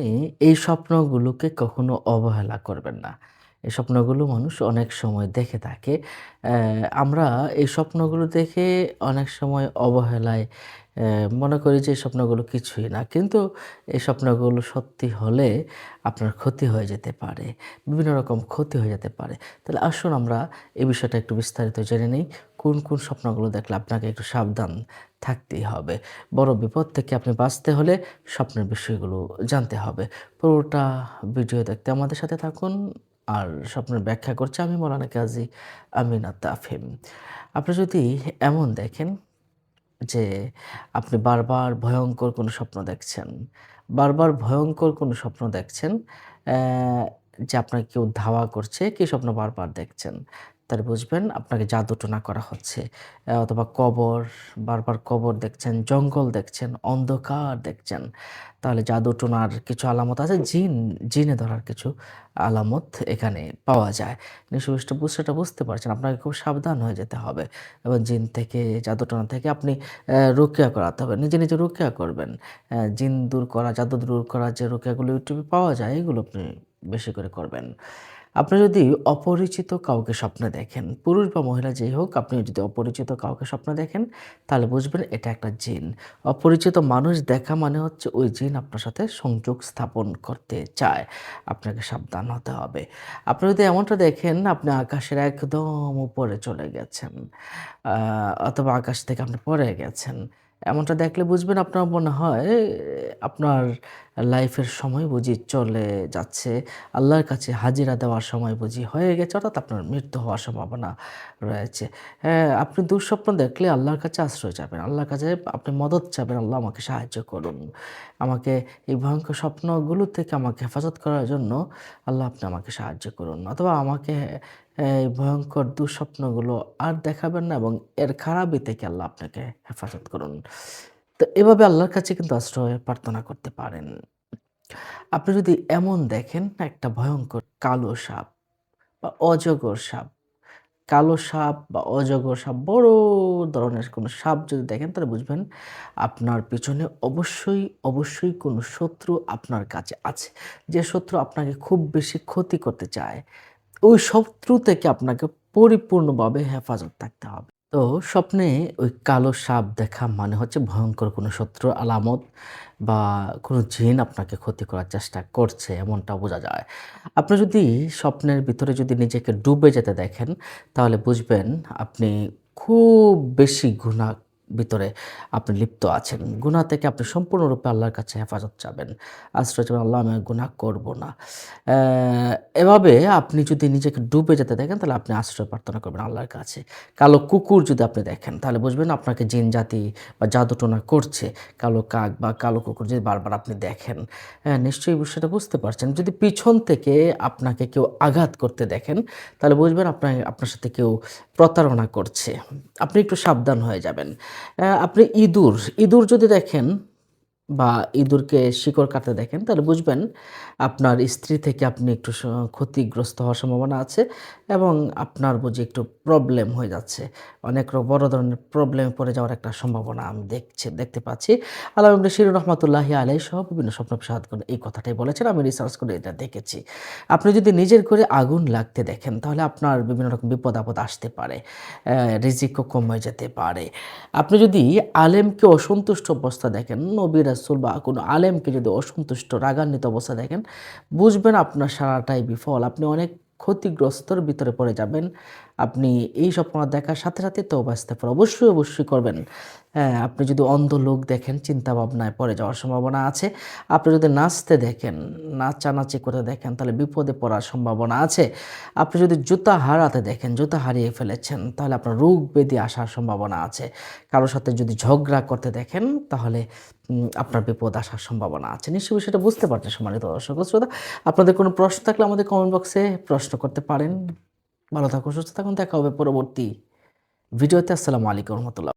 আপনি এই স্বপ্নগুলোকে কখনো অবহেলা করবেন না। এই স্বপ্নগুলো মানুষ অনেক সময় দেখে থাকে। আমরা এই স্বপ্নগুলো দেখে অনেক সময় অবহেলায় মনে করি যে এই স্বপ্নগুলো কিছুই না। কিন্তু এই স্বপ্নগুলো সত্যি হলে আপনার ক্ষতি হয়ে যেতে পারে। বিভিন্ন রকম ক্ষতি হয়ে যেতে পারে। তাহলে আসুন আমরা এই বিষয়টা একটু বিস্তারিত জেনে নেই। কোন, কোন স্বপ্নগুলো দেখলে আপনাকে একটু সাবধান থাকতেই হবে। বড় বিপদ থেকে আপনি বাঁচতে হলে স্বপ্নের বিষয়গুলো জানতে হবে। পুরোটা ভিডিও দেখতে আমাদের সাথে থাকুন। আর স্বপ্নের ব্যাখ্যা করছে আমি মৌলানা কাজী আমিনা তাফহিম। আপনি যদি এমন দেখেন যে আপনি বারবার ভয়ঙ্কর কোনো স্বপ্ন দেখছেন, বারবার ভয়ঙ্কর কোনো স্বপ্ন দেখছেন, যে আপনাকে কেউ ধাওয়া করছে, কি স্বপ্ন বারবার দেখছেন। তাহলে বুঝবেন আপনাকে জাদুটোনা করা হচ্ছে। অথবা কবর, বারবার কবর দেখছেন, জঙ্গল দেখছেন, অন্ধকার দেখছেন। তাহলে জাদুটোনার কিছু আলামত আছে। জিন, জিনে ধরার কিছু আলামত এখানে পাওয়া যায়। নিঃসন্দেহে বিষয়টা বুঝতে পারছেন। আপনাকে খুব সাবধান হয়ে যেতে হবে এবং জিন থেকে, জাদুটোনা থেকে আপনি রুকিয়া করাতে হবে। নিজে, নিজে রুকিয়া করবেন। জিন দূর করা, জাদু দূর করা যে রুকিয়াগুলো ইউটিউবে পাওয়া যায় এগুলো আপনি বেশি করে করবেন। আপনি যদি অপরিচিত কাউকে স্বপ্নে দেখেন, পুরুষ বা মহিলা যেই হোক আপনি যদি অপরিচিত কাউকে স্বপ্নে দেখেন তাহলে বুঝবেন এটা একটা জিন। অপরিচিত মানুষ দেখা মানে হচ্ছে ওই জিন আপনার সাথে সংযোগ স্থাপন করতে চায়। আপনাকে সাবধান হতে হবে। আপনি যদি এমনটা দেখেন আপনি আকাশের একদম উপরে চলে গেছেন, অথবা আকাশ থেকে আপনি পড়ে গেছেন। এমনটা দেখলে বুঝবেন আপনার মনে হয় আপনার লাইফের সময় বুঝি চলে যাচ্ছে। আল্লাহর কাছে হাজিরা দেওয়ার সময় বুঝি হয়ে গেছে অর্থাৎ আপনার মৃত্যু হওয়ার সম্ভাবনা রয়েছে। হ্যাঁ, আপনি দুঃস্বপ্ন দেখলে আল্লাহর কাছে আশ্রয় চাবেন। আল্লাহর কাছে আপনি মদত চাবেন, "আল্লাহ আমাকে সাহায্য করুন। আমাকে এই ভয়ঙ্কর স্বপ্নগুলো থেকে আমাকে হেফাজত করার জন্য আল্লাহ আপনি আমাকে সাহায্য করুন।" অথবা আমাকে এই ভয়ঙ্কর দুঃস্বপ্নগুলো আর দেখাবেন না এবং এর খারাপই থেকে আল্লাহ আপনাকে হেফাজত করুন। তো এভাবে আল্লাহর কাছে কিন্তু আশ্রয় প্রার্থনা করতে পারেন। আপনি যদি এমন দেখেন একটা ভয়ঙ্কর কালো সাপ বা অজগর সাপ, কালো সাপ বা অজগর সাপ বড় ধরনের কোনো সাপ যদি দেখেন তাহলে বুঝবেন আপনার পিছনে অবশ্যই, অবশ্যই কোনো শত্রু আপনার কাছে আছে। যে শত্রু আপনাকে খুব বেশি ক্ষতি করতে চায়। ওই শত্রু থেকে আপনাকে পরিপূর্ণভাবে হেফাজত থাকতে হবে। তো স্বপ্নে ওই কালো সাপ দেখা মানে হচ্ছে ভয়ঙ্কর কোনো শত্রু আলামত বা কোনো জিন আপনাকে ক্ষতি করার চেষ্টা করছে, এমনটা বোঝা যায়। আপনি যদি স্বপ্নের ভিতরে যদি নিজেকে ডুবে যেতে দেখেন, তাহলে বুঝবেন আপনি খুব বেশি গুনাহ ভিতরে আপনি লিপ্ত আছেন। গুনাহ থেকে আপনি সম্পূর্ণরূপে আল্লাহর কাছে হেফাজত চাবেন। আশ্রয় চাবেন, "আল্লাহ আমি গুনাহ করব না।" এভাবে আপনি যদি নিজেকে ডুবে যেতে দেখেন তাহলে আপনি আশ্রয় প্রার্থনা করবেন আল্লাহর কাছে। কালো কুকুর যদি আপনি দেখেন তাহলে বুঝবেন আপনাকে জিন জাতি বা জাদুটোনা করছে। কালো কাক বা কালো কুকুর যদি বারবার আপনি দেখেন, হ্যাঁ, নিশ্চয়ই বিষয়টা বুঝতে পারছেন। যদি পিছন থেকে আপনাকে কেউ আঘাত করতে দেখেন তাহলে বুঝবেন আপনার আপনার সাথে কেউ প্রতারণা করছে। আপনি একটু সাবধান হয়ে যাবেন। আপনি ইঁদুর, ইঁদুর যদি দেখেন বা ইঁদুরকে শিকড় কাটতে দেখেন তাহলে বুঝবেন আপনার স্ত্রী থেকে আপনি একটু ক্ষতিগ্রস্ত হওয়ার সম্ভাবনা আছে এবং আপনার বুঝি একটু প্রবলেম হয়ে যাচ্ছে। অনেক বড় ধরনের প্রবলেমে পড়ে যাওয়ার একটা সম্ভাবনা আমি দেখছি দেখতে পাচ্ছি। আল্লামা ইবনে শিরিন রহমাতুল্লাহি আলাইহি সহ বিভিন্ন স্বপ্ন বিশারদগণ এই কথাটাই বলেছেন। আমি রিসার্চ করে এটা দেখেছি। আপনি যদি নিজের করে আগুন লাগতে দেখেন তাহলে আপনার বিভিন্ন রকম বিপদ-আপদ আসতে পারে। রিজিকও কম যেতে পারে। আপনি যদি আলেমকে অসন্তুষ্ট অবস্থা দেখেন, নবী রাসূল বা কোনো আলেমকে যদি অসন্তুষ্ট রাগান্বিত অবস্থা দেখেন, বুঝবেন আপনার সারাটাই বিফল। আপনি অনেক ক্ষতিগ্রস্তর ভিতরে পড়ে যাবেন। আপনি এই স্বপ্ন দেখার সাথে, সাথে তো পারে অবশ্যই, অবশ্যই করবেন। হ্যাঁ, আপনি যদি অন্ধ লোক দেখেন চিন্তা ভাবনায় পড়ে যাওয়ার সম্ভাবনা আছে। আপনি যদি নাচতে দেখেন, নাচানাচি করতে দেখেন তাহলে বিপদে পড়ার সম্ভাবনা আছে। আপনি যদি জুতা হারাতে দেখেন, জুতা হারিয়ে ফেলেছেন তাহলে আপনার রোগ ব্যাধি আসার সম্ভাবনা আছে। কারও সাথে যদি ঝগড়া করতে দেখেন তাহলে আপনার বিপদ আসার সম্ভাবনা আছে। নিশ্চয়ই বিষয়টা বুঝতে পারছেন সম্মানিত দর্শক শ্রোতা। আপনাদের কোনো প্রশ্ন থাকলে আমাদের কমেন্ট বক্সে প্রশ্ন করতে পারেন। ভালো থাকুন, সুস্থ থাকুন। দেখা হবে পরবর্তী ভিডিওতে। আসসালামু আলাইকুম রহমতুল্লাহ।